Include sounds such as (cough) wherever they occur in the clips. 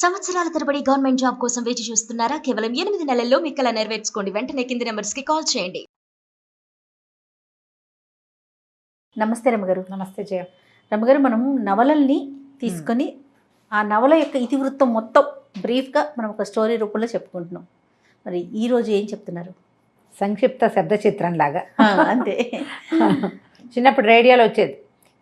సంవత్సరాల తరబడి government job కోసం వేచి చూస్తున్నారా? కేవలం ఎనిమిది నెలల్లో మీ కల నెరవేర్చుకోండి. వెంటనే కింది నెంబర్స్కి కాల్ చేయండి. నమస్తే రమ్మగారు నమస్తే జయ. రమ్మగారు మనం నవలల్ని తీసుకొని ఆ నవల యొక్క ఇతివృత్తం మొత్తం బ్రీఫ్గా మనం ఒక స్టోరీ రూపంలో చెప్పుకుంటున్నాం. మరి ఈ రోజు ఏం చెప్తున్నారు? సంక్షిప్త శబ్ద చిత్రం లాగా. అంతే. (laughs) చిన్నప్పుడు రేడియోలో వచ్చేది.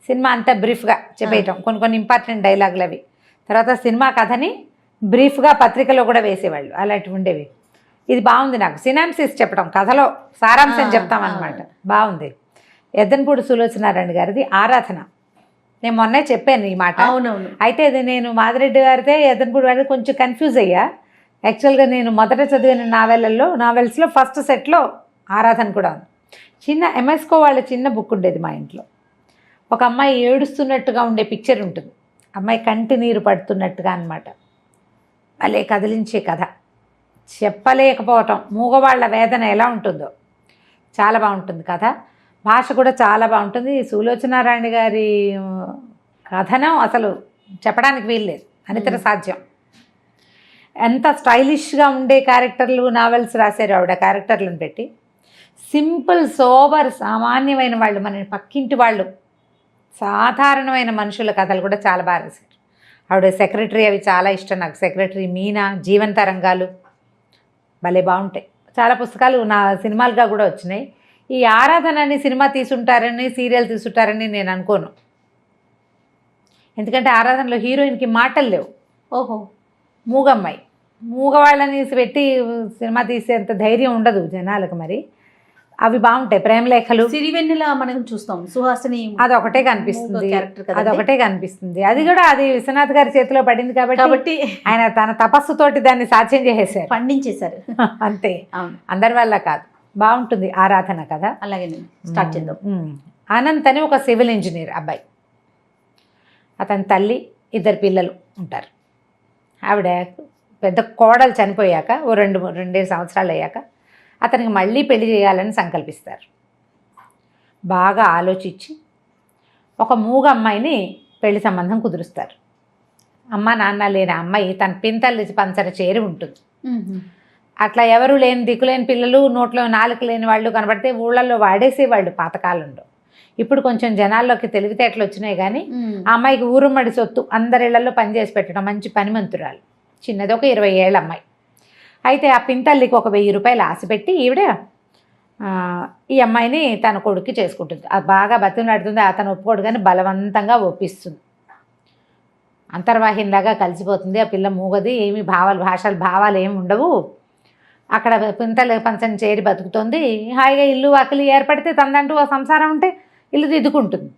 సినిమా అంతా బ్రీఫ్గా చెప్పేయటం. కొన్ని కొన్ని ఇంపార్టెంట్ డైలాగులు అవి. తర్వాత సినిమా కథని బ్రీఫ్గా పత్రికలో కూడా వేసేవాళ్ళు. అలాంటివి ఉండేవి ఇది బాగుంది నాకు. సినాప్సిస్ చెప్పడం కథలో సారాంశం చెప్తామన్నమాట. బాగుంది ఎద్దనపూడి సులోచనారాయణ గారిది ఆరాధన. నేను మొన్నే చెప్పాను ఈ మాట. అవునవును. అయితే ఇది నేను మాదిరెడ్డి గారితే ఎద్దనపూడి గారిది కొంచెం కన్ఫ్యూజ్ అయ్యా. యాక్చువల్గా నేను మొదట చదివిన నావెళ్ళల్లో నావెల్స్లో ఫస్ట్ సెట్లో ఆరాధన కూడా ఉంది. చిన్న ఎంఎస్కో వాళ్ళ చిన్న బుక్ ఉండేది మా ఇంట్లో. ఒక అమ్మాయి ఏడుస్తున్నట్టుగా ఉండే పిక్చర్ ఉంటుంది. అమ్మాయి కంటి నీరు పడుతున్నట్టుగా అనమాట భలే కదిలించే కథ. చెప్పలేకపోవటం. మూగవాళ్ళ వేదన ఎలా ఉంటుందో. చాలా బాగుంటుంది కథ. భాష కూడా చాలా బాగుంటుంది. సులోచనారాయణ గారి కథనం అసలు చెప్పడానికి వీల్లేదు. అనితర సాధ్యం. ఎంత స్టైలిష్గా ఉండే క్యారెక్టర్లు నావెల్స్ రాశారు ఆవిడ క్యారెక్టర్లను పెట్టి. సింపుల్ సోబర్ సామాన్యమైన వాళ్ళు మన పక్కింటి వాళ్ళు. సాధారణమైన మనుషుల కథలు కూడా చాలా బాగా రాశారు. ఆవిడ సెక్రటరీ అవి చాలా ఇష్టం నాకు. సెక్రటరీ మీనా జీవన తరంగాలు భలే బాగుంటాయి. చాలా పుస్తకాలు నా సినిమాలుగా కూడా వచ్చినాయి. ఈ ఆరాధన అని సినిమా తీసుంటారని సీరియల్ తీసుంటారని నేను అనుకోను. ఎందుకంటే ఆరాధనలో హీరోయిన్కి మాటలు లేవు. ఓహో. మూగమ్మాయి. మూగవాళ్ళని పెట్టి సినిమా తీసేంత ధైర్యం ఉండదు జనాలకు మరి. అవి బాగుంటాయి ప్రేమలేఖలు సిరివెన్నెల మనం చూస్తాం సుహాసిని అదొకటే కనిపిస్తుంది. కదండి. అదొకటే కనిపిస్తుంది. అది కూడా అది విశ్వనాథ్ గారి చేతిలో పడింది కాబట్టి ఆయన తన తపస్సుతోటి దాన్ని సాధ్యం చేసేసారు పండించేశారు. (laughs) అంతే. అందరి వల్ల కాదు. బాగుంటుంది ఆరాధన కదా అలాగే స్టార్ట్ చేద్దాం. అనంత్ అని ఒక సివిల్ ఇంజనీర్ అబ్బాయి. అతని తల్లి ఇద్దరు పిల్లలు ఉంటారు. ఆవిడ పెద్ద కోడలు చనిపోయాక ఓ రెండు రెండేడు సంవత్సరాలు అయ్యాక అతనికి మళ్ళీ పెళ్ళి చేయాలని సంకల్పిస్తారు. బాగా ఆలోచించి ఒక మూగ అమ్మాయిని పెళ్ళి సంబంధం కుదురుస్తారు. అమ్మ నాన్న లేని అమ్మాయి తన పింతల్లి పంచర చేరి ఉంటుంది. అట్లా ఎవరు లేని దిక్కులేని పిల్లలు నోట్లో నాలుక లేని వాళ్ళు కనబడితే ఊళ్ళల్లో వాడేసేవాళ్ళు పాతకాలంలో. ఇప్పుడు కొంచెం జనాల్లోకి తెలివితేటలు వచ్చినాయి కానీ ఆ అమ్మాయికి ఊరుమ్మడి సొత్తు అందరిళ్ళలో పనిచేసి పెట్టడం మంచి పనిమంతురాలు. చిన్నది ఒక ఇరవై ఏళ్ళ అమ్మాయి. అయితే ఆ పింతల్లికి ఒక వెయ్యి రూపాయలు ఆశపెట్టి ఈవిడ ఈ అమ్మాయిని తన కొడుక్కి చేసుకుంటుంది. అది బాగా బతిమలాడుతుంది అతను ఒప్పుకోడు కానీ బలవంతంగా ఒప్పిస్తుంది. అంతర్వాహినిలాగా కలిసిపోతుంది ఆ పిల్ల మూగది ఏమి భావాలు భాషలు భావాలు ఏమి ఉండవు. అక్కడ పింతల పంచని చేరి బతుకుతుంది. హాయిగా ఇల్లు వాకిలి ఏర్పడితే తనదంటూ ఓ సంసారం ఉంటే ఇల్లు దిద్దుకుంటుంది.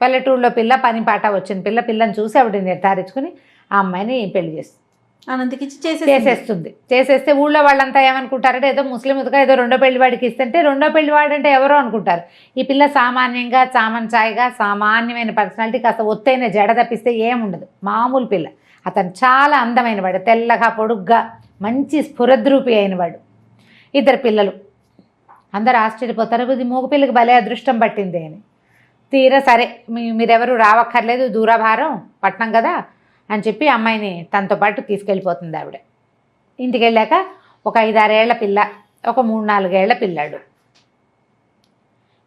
పల్లెటూరులో పిల్ల పని పాట వచ్చిన పిల్ల పిల్లని చూసి ఆవిడ నిర్ధారించుకుని ఆ అమ్మాయిని పెళ్ళి చేస్తుంది. అనంతకిచ్చి చేసేస్తుంది. చేసేస్తే ఊళ్ళో వాళ్ళంతా ఏమనుకుంటారంటే ఏదో ముస్లిం ఉతక ఏదో రెండో పెళ్ళి వాడికి ఇస్తుంటే రెండో పెళ్ళి వాడంటే ఎవరో అనుకుంటారు. ఈ పిల్ల సామాన్యంగా చామన్చాయిగా సామాన్యమైన పర్సనాలిటీ కాస్త ఒత్తైన జడ తప్పిస్తే ఏముండదు. మామూలు పిల్ల. అతను చాలా అందమైన వాడు. తెల్లగా పొడుగ్గా మంచి స్ఫురద్రూపి అయిన వాడు. ఇద్దరు పిల్లలు. అందరు ఆశ్చర్యపోతారు ఇది మూగపిల్లకి భలే అదృష్టం పట్టింది అని. తీరా సరే మీ మీరెవరు రావక్కర్లేదు దూరభారం పట్నం కదా? అని చెప్పి అమ్మాయిని తనతో పాటు తీసుకెళ్ళిపోతుంది ఆవిడ. ఇంటికి వెళ్ళాక ఒక ఐదారేళ్ళ పిల్ల ఒక మూడు నాలుగేళ్ళ పిల్లాడు.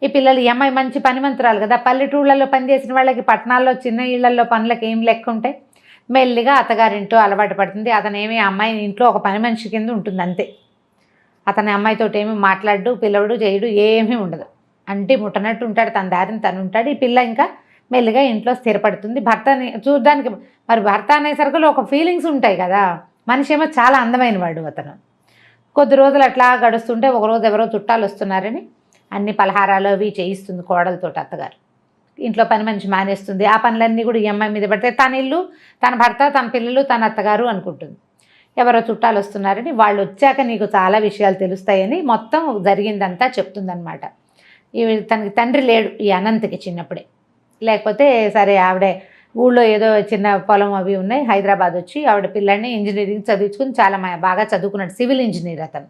ఈ పిల్లలు ఈ అమ్మాయి మంచి పనిమంతురాలు కదా. పల్లెటూళ్ళల్లో పనిచేసిన వాళ్ళకి పట్టణాల్లో చిన్న ఇళ్ళలో పనులకు ఏం లెక్క ఉంటాయి? మెల్లిగా అత్తగారింటో అలవాటు పడుతుంది. అతను ఏమి అమ్మాయి ఇంట్లో ఒక పని మనిషి కింద ఉంటుంది అంతే. అతని అమ్మాయితో ఏమి మాట్లాడు పిలవడు చేయడు ఏమీ ఉండదు. అంటే ముట్టనట్టు ఉంటాడు తన దారిని తను ఉంటాడు. ఈ పిల్ల ఇంకా మెల్లిగా ఇంట్లో స్థిరపడుతుంది. భర్తని చూడడానికి మరి భర్త అనేసరికి ఒక ఫీలింగ్స్ ఉంటాయి కదా. మనిషి ఏమో చాలా అందమైన వాడు అతను. కొద్ది రోజులు అట్లా గడుస్తుంటే ఒక రోజు ఎవరో చుట్టాలు వస్తున్నారని అన్ని పలహారాలు అవి చేయిస్తుంది కోడలతో అత్తగారు. ఇంట్లో పని మంచి మానేస్తుంది. ఆ పనులన్నీ కూడా ఈ అమ్మాయి మీద పడితే తన ఇల్లు తన భర్త తన పిల్లలు తన అత్తగారు అనుకుంటుంది. ఎవరో చుట్టాలు వస్తున్నారని వాళ్ళు వచ్చాక నీకు చాలా విషయాలు తెలుస్తాయని మొత్తం జరిగిందంతా చెప్తుందనమాట ఇవి తనకి తండ్రి లేడు ఈ అనంత్కి చిన్నప్పుడే. లేకపోతే సరే ఆవిడే ఊళ్ళో ఏదో చిన్న పొలం అవి ఉన్నాయి హైదరాబాద్ వచ్చి ఆవిడ పిల్లల్ని ఇంజనీరింగ్ చదివించుకుని చాలా బాగా చదువుకున్నాడు సివిల్ ఇంజనీర్ అతను.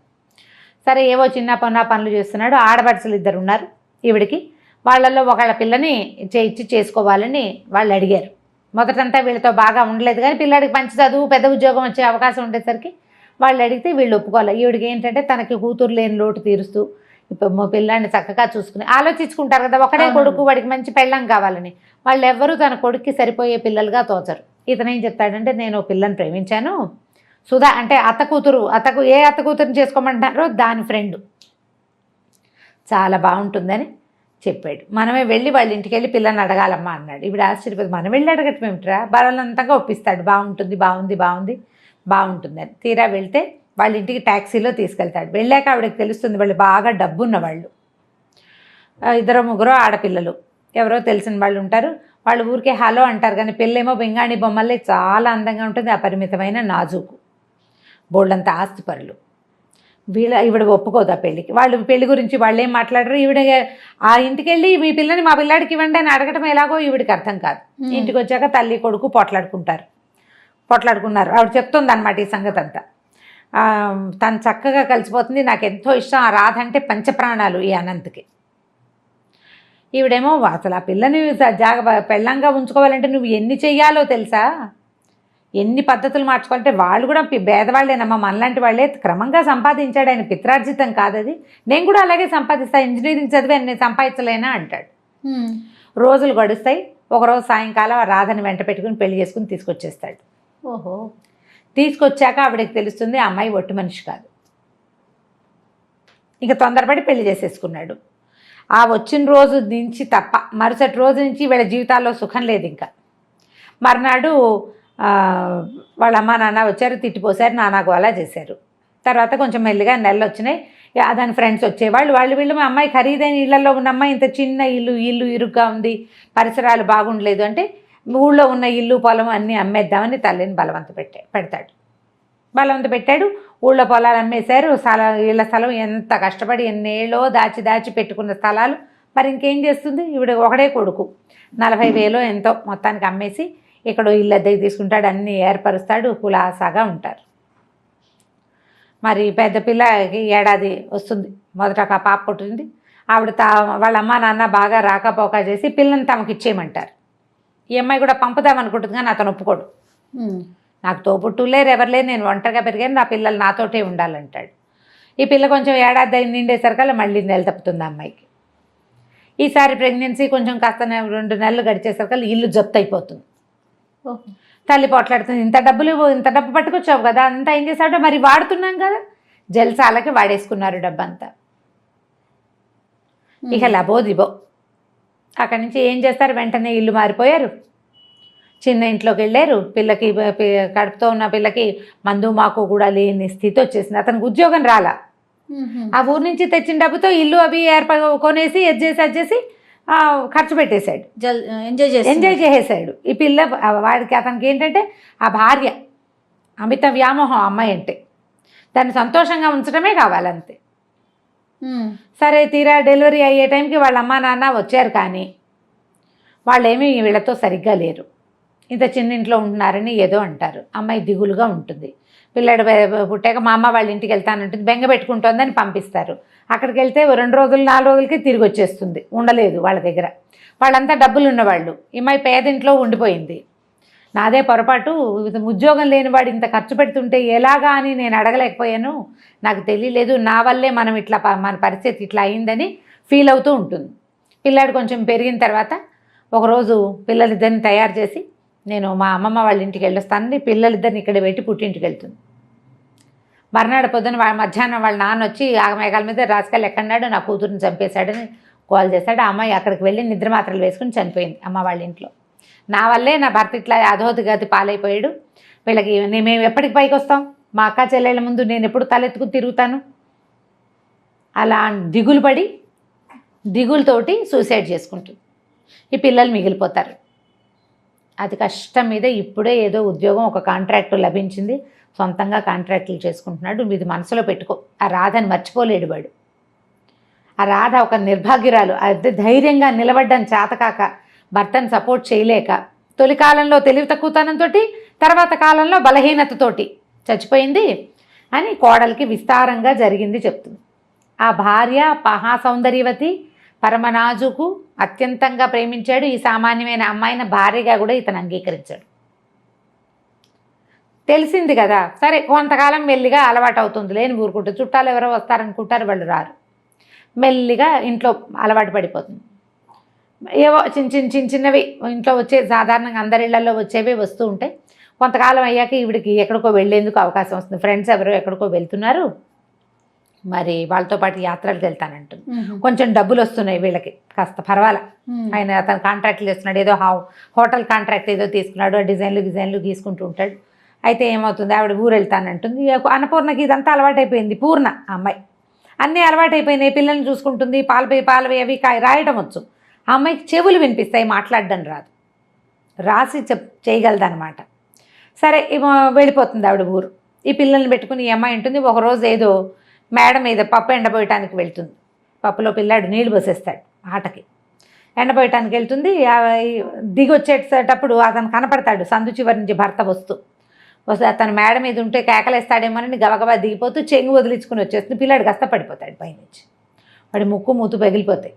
సరే ఏవో చిన్న పొన్న పనులు చేస్తున్నాడు ఆడపడుచులు ఇద్దరు ఉన్నారు ఈవిడికి. వాళ్ళల్లో ఒకళ్ళ పిల్లని చేయించి ఇచ్చి చేసుకోవాలని వాళ్ళు అడిగారు. మొదటంతా వీళ్ళతో బాగా ఉండలేదు కానీ పిల్లాడికి మంచి చదువు పెద్ద ఉద్యోగం వచ్చే అవకాశం ఉండేసరికి వాళ్ళు అడిగితే వీళ్ళు ఒప్పుకోవాలి. ఈవిడికి ఏంటంటే తనకి కూతురు లేని లోటు తీరుస్తూ ఇప్పుడు మా పిల్లాడిని చక్కగా చూసుకుని ఆలోచించుకుంటారు కదా ఒకడే అవును. కొడుకు వాడికి మంచి పెళ్ళం కావాలని. వాళ్ళు ఎవ్వరూ తన కొడుక్కి సరిపోయే పిల్లలుగా తోచరు. ఇతను ఏం చెప్తాడంటే నేను ఓ పిల్లని ప్రేమించాను. సుధా అంటే అత్త కూతురు అత్తకు ఏ అత్త కూతురుని చేసుకోమంటారో దాని ఫ్రెండ్. చాలా బాగుంటుందని చెప్పాడు. మనమే వెళ్ళి వాళ్ళ ఇంటికి వెళ్ళి పిల్లని అడగాలమ్మా అన్నాడు. ఇప్పుడు ఆశ్చర్యపోతుంది మనం వెళ్ళి అడగటం ఏమిట్రా బలవంతంగా ఒప్పిస్తాడు. బాగుంటుంది బాగుంది బాగుంది బాగుంటుందని. తీరా వెళ్తే వాళ్ళ ఇంటికి ట్యాక్సీలో తీసుకెళ్తాడు. వెళ్ళాక ఆవిడకి తెలుస్తుంది వాళ్ళు బాగా డబ్బున్న వాళ్ళు ఇద్దరు ముగ్గురు ఆడపిల్లలు. ఎవరో తెలిసిన వాళ్ళు ఉంటారు. వాళ్ళు ఊరికే హలో అంటారు కానీ పెళ్ళేమో బెంగాణి బొమ్మల్లే చాలా అందంగా ఉంటుంది అపరిమితమైన నాజూకు. బోల్డంత ఆస్తిపరులు. వీళ్ళ ఈవిడ ఒప్పుకోదు ఆ పెళ్ళికి. వాళ్ళు పెళ్ళి గురించి వాళ్ళు ఏం మాట్లాడరు. ఈవిడ ఆ ఇంటికి వెళ్ళి మీ పిల్లని మా పిల్లాడికి ఇవ్వండి అని అడగటం ఎలాగో ఈవిడికి అర్థం కాదు. ఇంటికి వచ్చాక తల్లి కొడుకు పొట్లాడుకుంటారు. పొట్లాడుకున్నారు. ఆవిడ చెప్తుంది అనమాట ఈ సంగతి అంతా తను చక్కగా కలిసిపోతుంది. నాకు ఎంతో ఇష్టం. ఆ రాధ అంటే పంచప్రాణాలు ఈ అనంత్కి. ఈవిడేమో అసలు ఆ పిల్లని జాగ పెళ్ళంగా ఉంచుకోవాలంటే నువ్వు ఎన్ని చెయ్యాలో తెలుసా? ఎన్ని పద్ధతులు మార్చుకోవాలంటే వాళ్ళు కూడా పేదవాళ్ళేనమ్మా మనలాంటి వాళ్ళే క్రమంగా సంపాదించాడు ఆయన. పిత్రార్జితం కాదది నేను కూడా అలాగే సంపాదిస్తా. ఇంజనీరింగ్ చదివి నేను సంపాదించలేనా అంటాడు. రోజులు గడుస్తాయి. ఒకరోజు సాయంకాలం ఆ రాధని వెంట పెట్టుకుని పెళ్ళి చేసుకుని తీసుకొచ్చేస్తాడు. ఓహో. తీసుకొచ్చాక ఆవిడకి తెలుస్తుంది అమ్మాయి ఒట్టి మనిషి కాదు. ఇంకా తొందరపడి పెళ్ళి చేసేసుకున్నాడు. ఆ వచ్చిన రోజు నుంచి తప్ప మరుసటి రోజు నుంచి వీళ్ళ జీవితాల్లో సుఖం లేదు ఇంకా. మర్నాడు వాళ్ళ అమ్మ నాన్న వచ్చారు తిట్టిపోసారు నాన్న గోలా చేశారు. తర్వాత కొంచెం మెల్లిగా నెలలు వచ్చినాయి. దాని ఫ్రెండ్స్ వచ్చేవాళ్ళు వాళ్ళు వీళ్ళు మా అమ్మాయి ఖరీదైన ఇళ్ళలో ఉన్న అమ్మాయి ఇంత చిన్న ఇల్లు ఇల్లు ఇరుగ్గా ఉంది పరిసరాలు బాగుండలేదు అంటే ఊళ్ళో ఉన్న ఇల్లు పొలం అన్నీ అమ్మేద్దామని తల్లిని బలవంత పెట్టా పెడతాడు. బలవంత పెట్టాడు. ఊళ్ళో పొలాలు అమ్మేశారు. స్థల ఇళ్ళ స్థలం ఎంత కష్టపడి ఎన్నేళ్ళో దాచి దాచి పెట్టుకున్న స్థలాలు. మరి ఇంకేం చేస్తుంది? ఇవిడ ఒకడే కొడుకు. నలభై వేలో ఎంతో మొత్తానికి అమ్మేసి ఇక్కడ ఇల్లు అద్దెకి తీసుకుంటాడు. అన్నీ ఏర్పరుస్తాడు. కులాసాగా ఉంటారు. మరి పెద్ద పిల్లకి ఏడాది వస్తుంది. మొదట ఒక పాప పుట్టింది. ఆవిడ తా వాళ్ళ అమ్మ నాన్న బాగా రాకపోక చేసి పిల్లని తమకి ఇచ్చేయమంటారు ఈ అమ్మాయి కూడా పంపుదాం అనుకుంటుంది కానీ అతను ఒప్పుకోడు. నాకు తోబుట్టు లేరు ఎవరు లేరు నేను ఒంటరిగా పెరిగాను నా పిల్లలు నాతోటే ఉండాలంటాడు. ఈ పిల్ల కొంచెం ఏడాది అయి నిండేసరికల్లా మళ్ళీ నెల తప్పుతుంది అమ్మాయికి. ఈసారి ప్రెగ్నెన్సీ కొంచెం కాస్త రెండు నెలలు గడిచేసరికల్లా ఇల్లు జప్తు అయిపోతుంది. తల్లి పోట్లాడుతుంది ఇంత డబ్బులు ఇంత డబ్బు పట్టుకొచ్చావు కదా అంతా ఏం చేశాడో మరి వాడుతున్నాం కదా. జల్సాలకి వాడేసుకున్నారు డబ్బంతా. ఇక లబో దిబో. అక్కడి నుంచి ఏం చేస్తారు? వెంటనే ఇల్లు మారిపోయారు. చిన్న ఇంట్లోకి వెళ్ళారు. పిల్లకి కడుపుతో ఉన్న పిల్లకి మందు మాకు కూడా లేని స్థితి వచ్చేసింది. అతనికి ఉద్యోగం రాలా. ఆ ఊరు నుంచి తెచ్చిన డబ్బుతో ఇల్లు అవి ఏర్ప కొనేసి అది చేసి అది చేసి ఖర్చు పెట్టేశాడు. ఎంజాయ్ చేసి ఎంజాయ్ చేసేసాడు ఈ పిల్ల వాడికి అతనికి ఏంటంటే ఆ భార్య అమిత వ్యామోహం అమ్మాయి అంటే. దాన్ని సంతోషంగా ఉంచడమే కావాలంతే. సరే తీరా డెలివరీ అయ్యే టైంకి వాళ్ళ అమ్మా నాన్న వచ్చారు కానీ వాళ్ళేమీ వీళ్ళతో సరిగ్గా లేరు. ఇంత చిన్న ఇంట్లో ఉంటున్నారని ఏదో అంటారు. అమ్మాయి దిగులుగా ఉంటుంది. పిల్లాడు పుట్టాక మా అమ్మ వాళ్ళ ఇంటికి వెళ్తానంటుంది బెంగ పెట్టుకుంటుందని పంపిస్తారు. అక్కడికి వెళ్తే ఓ రెండు రోజులు నాలుగు రోజులకి తిరిగి వచ్చేస్తుంది. ఉండలేదు వాళ్ళ దగ్గర. వాళ్ళంతా డబ్బులు ఉన్నవాళ్ళు ఈ అమ్మాయి పేదింట్లో ఉండిపోయింది. నాదే పొరపాటు. ఉద్యోగం లేనివాడు ఇంత ఖర్చు పెడుతుంటే ఎలాగా అని నేను అడగలేకపోయాను. నాకు తెలియలేదు. నా వల్లే మనం ఇట్లా ప- మన పరిస్థితి ఇట్లా అయిందని ఫీల్ అవుతూ ఉంటుంది. పిల్లాడు కొంచెం పెరిగిన తర్వాత ఒకరోజు పిల్లలిద్దరిని తయారు చేసి నేను మా అమ్మమ్మ వాళ్ళ ఇంటికి వెళ్ళొస్తానని పిల్లలిద్దరిని ఇక్కడ పెట్టి పుట్టింటికి వెళ్తుంది. మర్నాడు పొద్దున వాళ్ళ మధ్యాహ్నం వాళ్ళ నాన్న వచ్చి ఆ మేఘాల మీద రాసుకెళ్ళి ఎక్కడన్నాడు నా కూతురుని చంపేశాడని కాల్ చేశాడు. ఆ అమ్మాయి అక్కడికి వెళ్ళి నిద్ర మాత్రలు వేసుకుని చనిపోయింది అమ్మ వాళ్ళ ఇంట్లో. నా వల్లే నా భర్త ఇట్లా అధోతి పాలైపోయాడు. వీళ్ళకి మేము ఎప్పటికి పైకి వస్తాం? మా అక్క చెల్లెళ్ళ ముందు నేను ఎప్పుడు తలెత్తుకుని తిరుగుతాను? అలా దిగులు పడి దిగులతోటి సూసైడ్ చేసుకుంటుంది ఈ పిల్లలు మిగిలిపోతారు. అది కష్టం మీద ఇప్పుడే ఏదో ఉద్యోగం ఒక కాంట్రాక్ట్ లభించింది. సొంతంగా కాంట్రాక్టులు చేసుకుంటున్నాడు. ఇది మనసులో పెట్టుకో. ఆ రాధని మర్చిపోలేడు వాడు. ఆ రాధ ఒక నిర్భాగ్యురాలు. అదే ధైర్యంగా నిలబడ్డం చేతకాక భర్తను సపోర్ట్ చేయలేక తొలి కాలంలో తెలివి తక్కువతనంతో తర్వాత కాలంలో బలహీనతతోటి చచ్చిపోయింది అని కోడలికి విస్తారంగా జరిగింది చెప్తుంది. ఆ భార్య మహాసౌందర్యవతి పరమనాజుకు అత్యంతంగా ప్రేమించాడు. ఈ సామాన్యమైన అమ్మాయిని భార్యగా కూడా ఇతను అంగీకరించాడు. తెలిసింది కదా సరే కొంతకాలం మెల్లిగా అలవాటు అవుతుంది లేని ఊరుకుంటే చుట్టాలు ఎవరో వస్తారనుకుంటారు వాళ్ళు రారు. మెల్లిగా ఇంట్లో అలవాటు పడిపోతుంది. ఏవో చిన్న చిన్న చిన్న చిన్నవి ఇంట్లో వచ్చే సాధారణంగా అందరి ఇళ్ళలో వచ్చేవి వస్తూ ఉంటాయి. కొంతకాలం అయ్యాక ఈవిడికి ఎక్కడికో వెళ్ళేందుకు అవకాశం వస్తుంది. ఫ్రెండ్స్ ఎవరో ఎక్కడికో వెళ్తున్నారు. మరి వాళ్ళతో పాటు యాత్రలకు వెళ్తానంటుంది. కొంచెం డబ్బులు వస్తున్నాయి వీళ్ళకి. కాస్త పర్వాలే. ఆయన అతను కాంట్రాక్ట్లు చేస్తున్నాడు ఏదో హా హోటల్ కాంట్రాక్ట్ ఏదో తీసుకున్నాడు. డిజైన్లు డిజైన్లు గీసుకుంటూ ఉంటాడు. అయితే ఏమవుతుంది? ఆవిడ ఊరు వెళ్తానంటుంది. అన్నపూర్ణకి ఇదంతా అలవాటైపోయింది. పూర్ణ అమ్మాయి. అన్నీ అలవాటైపోయినాయి. పిల్లల్ని చూసుకుంటుంది. పాలపై పాలవి అవి కాయ రాయడం వచ్చు. ఆ అమ్మాయికి చెవులు వినిపిస్తాయి మాట్లాడడం రాదు. రాసి చెప్ చేయగలదన్నమాట. సరే వెళ్ళిపోతుంది ఆవిడ ఊరు. ఈ పిల్లల్ని పెట్టుకుని ఈ అమ్మాయి ఉంటుంది ఒకరోజు ఏదో మేడ మీద పప్పు ఎండబోయటానికి వెళ్తుంది. పప్పులో పిల్లాడు నీళ్ళు పోసేస్తాడు ఆటకి. ఎండబోయటానికి వెళ్తుంది దిగి వచ్చేటప్పుడు అతను కనపడతాడు సందు చివరి నుంచి భర్త వస్తూ. వస్తే అతను మేడ మీద ఉంటే కేకలేస్తాడేమోనని గబగబా దిగిపోతూ చెంగు వదిలించుకుని వచ్చేస్తుంది. పిల్లాడు కష్టపడిపోతాడు పైనుంచి. వాడి ముక్కు మూతు పగిలిపోతాయి.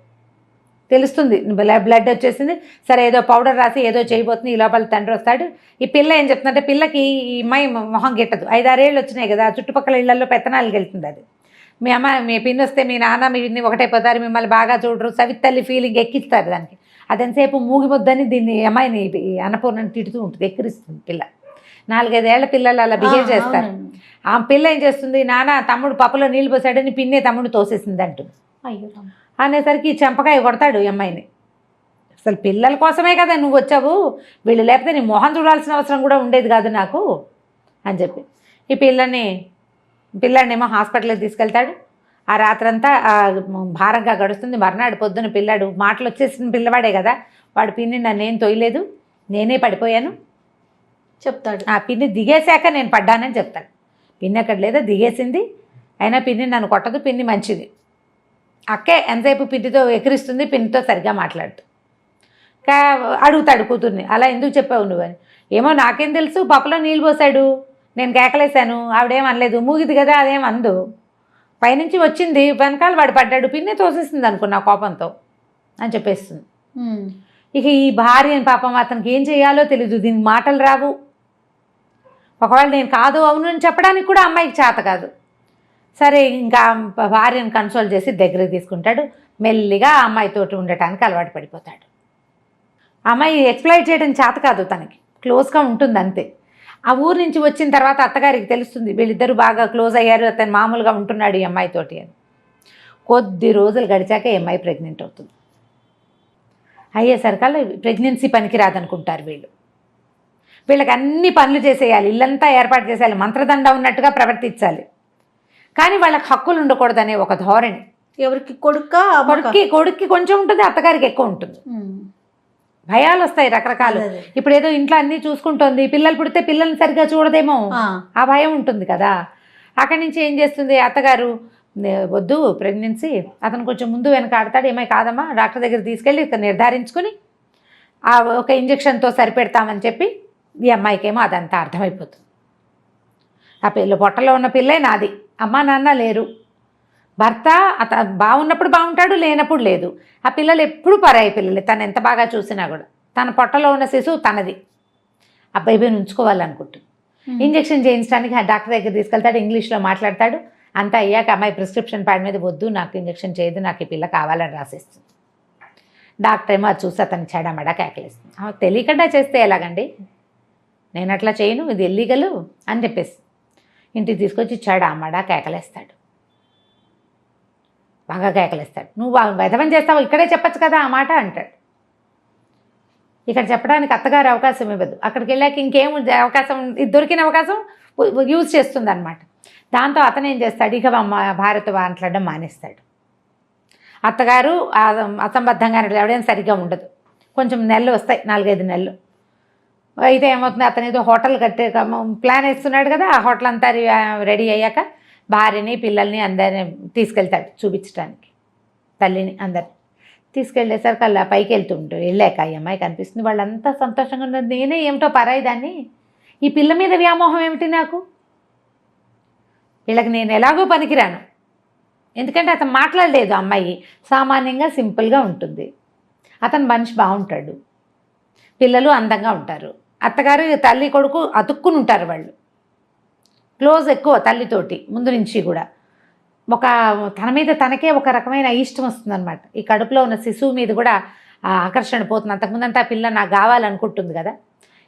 తెలుస్తుంది. బ్ల- బ్లడ్ వచ్చేసింది. సరే ఏదో పౌడర్ రాసి ఏదో చేయబోతుంది. ఈ లోపల తండ్రి వస్తాడు. ఈ పిల్ల ఏం చెప్తుందంటే పిల్లకి ఈ అమ్మాయి మొహం గిట్టదు. ఐదారేళ్ళు వచ్చినాయి కదా చుట్టుపక్కల ఇళ్ళలో పెత్తనాలకు వెళ్తుంది అది. మీ అమ్మ మీ పిన్ని వస్తే మీ నాన్న మీ పిన్ని ఒకటే పోతారు మిమ్మల్ని బాగా చూడరు. సవితల్లి ఫీలింగ్ ఎక్కిస్తారు దానికి. అదెంతసేపు మూగిపోద్దని దీన్ని అమ్మాయిని అన్నపూర్ణని తిడుతూ ఉంటుంది ఎక్కిరిస్తుంది పిల్ల. నాలుగైదేళ్ళ పిల్లలు అలా బిహేవ్ చేస్తారు. ఆ పిల్ల ఏం చేస్తుంది? నాన్న తమ్ముడు పప్పులో నీళ్ళు పోసాడని పిన్నే తమ్ముడు తోసేసింది అంటుంది అయ్యో. అనేసరికి చెంపకాయ కొడతాడు ఈ అమ్మాయిని. అసలు పిల్లల కోసమే కదా నువ్వు వచ్చావు. వీళ్ళు లేకపోతే నీ మొహం చూడాల్సిన అవసరం కూడా ఉండేది కాదు నాకు అని చెప్పి. ఈ పిల్లని పిల్లాడినేమో హాస్పిటల్కి తీసుకెళ్తాడు. ఆ రాత్రంతా భారంగా గడుస్తుంది. మర్నాడు పొద్దున పిల్లాడు మాటలు వచ్చేసిన పిల్లవాడే కదా. వాడు పిన్ని నన్నేం తొయ్యలేదు నేనే పడిపోయాను. చెప్తాడు. ఆ పిన్ని దిగేశాక నేను పడ్డానని చెప్తాడు. పిన్ని అక్కడ లేదా? దిగేసింది. అయినా పిన్ని నన్ను కొట్టదు. పిన్ని మంచిది. అక్కే ఎంతసేపు పిన్నితో ఎక్కిరిస్తుంది పిన్నితో సరిగ్గా మాట్లాడుతూ కా అడుగుతాడు కూతుర్ని అలా ఎందుకు చెప్పావు నువ్వని ఏమో నాకేం తెలుసు పప్పులో నీళ్ళు పోసాడు. నేను కేకలేశాను ఆవిడేం అనలేదు మూగిది కదా అదేం అందు. పైనుంచి వచ్చింది వెనకాల వాడు పడ్డాడు పిన్ని తోసేసింది అనుకున్నా కోపంతో అని చెప్పేస్తుంది. ఇక ఈ భార్య పాపం అతనికి ఏం చేయాలో తెలీదు దీనికి మాటలు రావు. ఒకవేళ నేను కాదు అవును అని చెప్పడానికి కూడా అమ్మాయికి చేత కాదు. సరే ఇంకా భార్యను కన్సోల్ చేసి దగ్గరికి తీసుకుంటాడు. మెల్లిగా ఆ అమ్మాయితోటి ఉండటానికి అలవాటు పడిపోతాడు. అమ్మాయి ఎక్స్ప్లైట్ చేయడం చేత కాదు తనకి. క్లోజ్గా ఉంటుంది అంతే ఆ ఊరు నుంచి వచ్చిన తర్వాత అత్తగారికి తెలుస్తుంది వీళ్ళిద్దరూ బాగా క్లోజ్ అయ్యారు అతను మామూలుగా ఉంటున్నాడు ఈ అమ్మాయితోటి అని. కొద్ది రోజులు గడిచాక ఈ అమ్మాయి ప్రెగ్నెంట్ అవుతుంది. అయ్యేసరికల్లా ప్రెగ్నెన్సీ పనికి రాదనుకుంటారు వీళ్ళు. వీళ్ళకి అన్ని పనులు చేసేయాలి ఇల్లంతా ఏర్పాటు చేసేయాలి మంత్రదండ ఉన్నట్టుగా ప్రవర్తించాలి. కానీ వాళ్ళకి హక్కులు ఉండకూడదనే ఒక ధోరణి. ఎవరికి కొడుక కొడుక్కి కొడుక్కి కొంచెం ఉంటుంది అత్తగారికి ఎక్కువ ఉంటుంది. భయాలు వస్తాయి రకరకాలు. ఇప్పుడు ఏదో ఇంట్లో అన్నీ చూసుకుంటోంది పిల్లలు పుడితే పిల్లల్ని సరిగ్గా చూడదేమో. ఆ. భయం ఉంటుంది కదా. అక్కడి నుంచి ఏం చేస్తుంది? అత్తగారు "నే- వద్దు ప్రెగ్నెన్సీ. అతను కొంచెం ముందు వెనక ఆడతాడు ఏమై కాదమ్మా డాక్టర్ దగ్గర తీసుకెళ్ళి నిర్ధారించుకుని ఆ ఒక ఇంజక్షన్తో సరిపెడతామని చెప్పి ఈ అమ్మాయికేమో అదంతా అర్థమైపోతుంది. ఆ పిల్ల పొట్టలో ఉన్న పిల్లే నాది. అమ్మా నాన్న లేరు. భర్త అత బాగున్నప్పుడు బాగుంటాడు లేనప్పుడు లేదు. ఆ పిల్లలు ఎప్పుడు పరాయి పిల్లలు తను ఎంత బాగా చూసినా కూడా. తన పొట్టలో ఉన్న శిశువు తనది. ఆ బేబీని ఉంచుకోవాలనుకుంటుంది. ఇంజెక్షన్ చేయించడానికి ఆ డాక్టర్ దగ్గర తీసుకెళ్తాడు ఇంగ్లీష్లో మాట్లాడతాడు. అంతా అయ్యాక అమ్మాయి ప్రిస్క్రిప్షన్ ప్యాడ్ మీద వద్దు నాకు ఇంజెక్షన్ చేయదు నాకు ఈ పిల్ల కావాలని రాసేస్తుంది. డాక్టర్ ఏమో అది చూసి అతను చెడమడ కేకలేస్తుంది. తెలియకుండా చేస్తే ఎలాగండి? నేను అట్లా చేయను ఇది ఎల్లీగలు అని చెప్పేసి ఇంటికి తీసుకొచ్చి చెడమడ కేకలేస్తాడు. బాగా కేకలేస్తాడు. నువ్వు వెధవం చేస్తావు ఇక్కడే చెప్పొచ్చు కదా ఆ మాట అంటాడు. ఇక్కడ చెప్పడానికి అత్తగారు అవకాశం ఇవ్వదు. అక్కడికి వెళ్ళాక ఇంకేం అవకాశం దొరికిన అవకాశం యూజ్ చేస్తుంది అనమాట దాంతో అతను ఏం చేస్తాడు? ఇక అమ్మ మాట్లాడడం మానేస్తాడు. అత్తగారు అసంబద్ధంగా ఎవడైనా సరిగ్గా ఉండదు. కొంచెం నెలలు వస్తాయి నాలుగైదు నెలలు. అయితే ఏమవుతుంది? అతను ఏదో హోటల్ కట్టే ప్లాన్ వేస్తున్నాడు కదా ఆ హోటల్ అంతా రెడీ అయ్యాక భార్యని పిల్లల్ని అందరిని తీసుకెళ్తాడు చూపించడానికి తల్లిని అందరిని. తీసుకెళ్ళేసరికి అలా పైకి వెళ్తుంటూ వెళ్ళాక ఈ అమ్మాయి కనిపిస్తుంది. వాళ్ళంతా సంతోషంగా ఉన్నారు. నేనే ఏమిటో పరాయి దాన్ని. ఈ పిల్ల మీద వ్యామోహం ఏమిటి నాకు? వీళ్ళకి నేను ఎలాగో పనికిరాను. ఎందుకంటే అతను మాట్లాడలేదు. అమ్మాయి సామాన్యంగా సింపుల్గా ఉంటుంది. అతను మనిషి బాగుంటాడు. పిల్లలు అందంగా ఉంటారు. అత్తగారు తల్లి కొడుకు అతుక్కుని ఉంటారు వాళ్ళు. క్లోజ్ ఎక్కువ తల్లితోటి ముందు నుంచి కూడా. ఒక తన మీద తనకే ఒక రకమైన ఇష్టం వస్తుందన్నమాట. ఈ కడుపులో ఉన్న శిశువు మీద కూడా ఆకర్షణ పోతుంది. అంతకుముందంటే ఆ పిల్ల నాకు కావాలనుకుంటుంది కదా.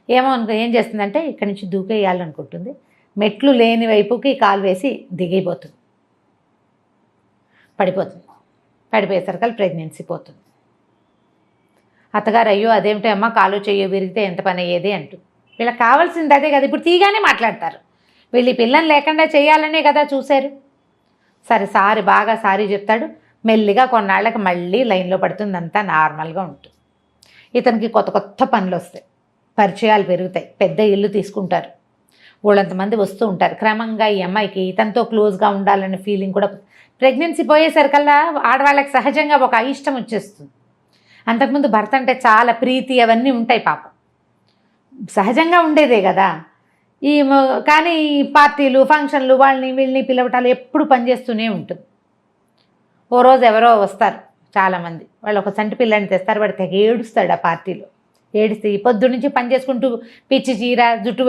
ఏమో అనుకో ఏం చేస్తుందంటే ఇక్కడి నుంచి దూకేయాలనుకుంటుంది. మెట్లు లేని వైపుకి కాలు వేసి దిగిపోతుంది పడిపోతుంది. పడిపోయేసరికల్ ప్రెగ్నెన్సీ పోతుంది. అత్తగారు అయ్యో అదేమిటో అమ్మ కాలు చెయ్యో విరిగితే ఎంత పని అయ్యేది? అంటూ. వీళ్ళకి కావాల్సింది అదే కదా ఇప్పుడు తీగానే మాట్లాడతారు. వీళ్ళు పిల్లని లేకుండా చేయాలనే కదా చూశారు. సరే సారి బాగా సారీ చెప్తాడు. మెల్లిగా కొన్నాళ్ళకి మళ్ళీ లైన్లో పడుతుంది అంతా నార్మల్గా ఉంటుంది ఇతనికి కొత్త కొత్త పనులు వస్తాయి. పరిచయాలు పెరుగుతాయి. పెద్ద ఇల్లు తీసుకుంటారు. వాళ్ళంతమంది వస్తూ ఉంటారు. క్రమంగా ఈ అమ్మాయికి ఇతనితో క్లోజ్గా ఉండాలనే ఫీలింగ్ కూడా ప్రెగ్నెన్సీ పోయేసరికల్లా ఆడవాళ్ళకి సహజంగా ఒక అయిష్టం వచ్చేస్తుంది. అంతకుముందు భర్త అంటే చాలా ప్రీతి అవన్నీ ఉంటాయి పాపం. సహజంగా ఉండేదే కదా. ఈ కానీ ఈ పార్టీలు ఫంక్షన్లు వాళ్ళని వీళ్ళని పిలవటాలు ఎప్పుడు పనిచేస్తూనే ఉంటుంది. ఓ రోజు ఎవరో వస్తారు చాలామంది. వాళ్ళు ఒక సంటి పిల్లని తెస్తారు వాడు తెగ ఏడుస్తాడు ఆ పార్టీలో. ఏడిస్తే ఈ పొద్దు నుంచి పని చేసుకుంటూ పిచ్చి చీర జుట్టు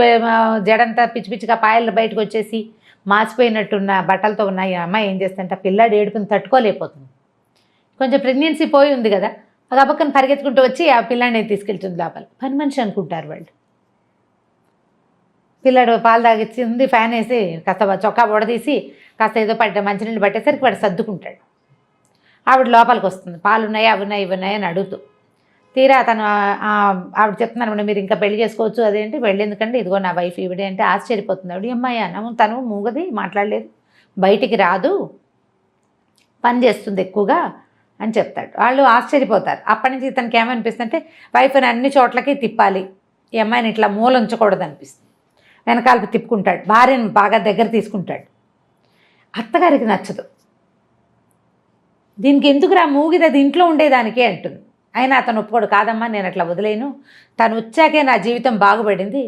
జడంతా పిచ్చి పిచ్చిగా పాయలు బయటకు వచ్చేసి మాసిపోయినట్టున్న బట్టలతో ఉన్న అమ్మాయి ఏం చేస్తుంటే ఆ పిల్లాడు ఏడుపుని తట్టుకోలేకపోతుంది. కొంచెం ప్రెగ్నెన్సీ పోయి ఉంది కదా. ఒక పక్కన పరిగెత్తుకుంటూ వచ్చి ఆ పిల్లాన్ని తీసుకెళ్తుంది లోపల. పని మనిషి అనుకుంటారు వాళ్ళు. పిల్లాడు పాలు తాగిచ్చింది ఫ్యాన్ వేసి కాస్త చొక్కా బొడదీసి కాస్త ఏదో పడ్డ మంచినీళ్ళు పట్టేసరికి వాడు సర్దుకుంటాడు. ఆవిడ లోపలికి వస్తుంది. పాలు ఉన్నాయా అవి ఉన్నాయి ఇవి ఉన్నాయి అని అడుగుతూ. తీరా అతను ఆవిడ చెప్తున్నాను మేడం మీరు ఇంకా పెళ్ళి చేసుకోవచ్చు అదేంటి? పెళ్ళి ఎందుకంటే ఇదిగో నా వైఫ్ ఈవిడే అంటే ఆశ్చర్యపోతుంది. ఆవిడ అమ్మాయి? అన్నాము తను మూగది మాట్లాడలేదు. బయటికి రాదు. పని చేస్తుంది ఎక్కువగా. అని చెప్తాడు. వాళ్ళు ఆశ్చర్యపోతారు. అప్పటి నుంచి ఇతనికి ఏమనిపిస్తుందంటే వైఫ్ని అన్ని చోట్లకి తిప్పాలి. ఈ అమ్మాయిని ఇట్లా మూల ఉంచకూడదు అనిపిస్తుంది వెనకాలకు తిప్పుకుంటాడు. భార్యను బాగా దగ్గర తీసుకుంటాడు. అత్తగారికి నచ్చదు. దీనికి ఎందుకురా మూగిది? అది ఇంట్లో ఉండేదానికే అంటుంది. అయినా అతను ఒప్పుకోడు. కాదమ్మా నేను అట్లా వదిలేను. తను వచ్చాకే నా జీవితం బాగుపడింది.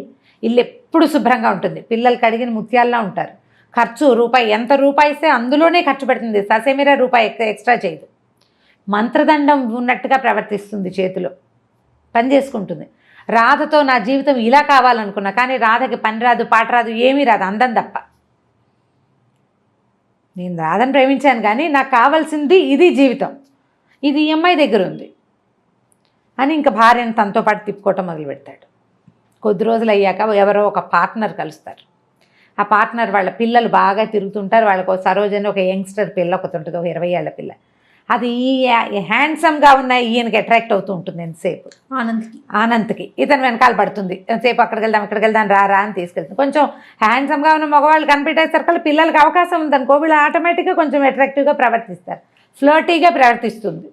ఇల్లు ఎప్పుడు శుభ్రంగా ఉంటుంది. పిల్లలు కడిగిన ముత్యాల్లా ఉంటారు. ఖర్చు రూపాయి ఎంత రూపాయి ఇస్తే అందులోనే ఖర్చు పెడుతుంది. ససేమిరా రూపాయి ఎక్స్ట్రా చేయదు. మంత్రదండం ఉన్నట్టుగా ప్రవర్తిస్తుంది చేతిలో. పని చేసుకుంటుంది. రాధతో నా జీవితం ఇలా కావాలనుకున్నా కానీ రాధకి పని రాదు పాట రాదు ఏమీ రాదు అందం తప్ప. నేను రాధని ప్రేమించాను కానీ నాకు కావాల్సింది ఇది జీవితం. ఇది ఈ అమ్మాయి దగ్గర ఉంది అని ఇంకా భార్యను తనతో పాటు తిప్పుకోవటం మొదలు పెడతాడు కొద్ది రోజులు అయ్యాక ఎవరో ఒక పార్ట్నర్ కలుస్తారు. ఆ పార్ట్నర్ వాళ్ళ పిల్లలు బాగా తిరుగుతుంటారు. వాళ్ళకు ఒక సరోజని ఒక యంగ్స్టర్ పిల్ల ఒకటి ఉంటుంది ఒక ఇరవై ఏళ్ళ పిల్ల. అది ఈ హ్యాండ్సమ్గా ఉన్న ఈయనకి అట్రాక్ట్ అవుతూ ఉంటుంది ఎంతసేపు. ఆనంద్కి. ఆనంద్కి. ఇతను వెనకాల పడుతుంది. సేపు అక్కడికి వెళ్దాం ఇక్కడికి వెళ్దాం రా రా అని తీసుకెళ్తుంది. కొంచెం హ్యాండ్సమ్గా ఉన్న మగవాళ్ళు కనిపెట్టేసరికి పిల్లలకి అవకాశం ఉందనుకో వీళ్ళు ఆటోమేటిక్గా కొంచెం అట్రాక్టివ్గా ప్రవర్తిస్తారు. ఫ్లర్టీగా ప్రవర్తిస్తుంది.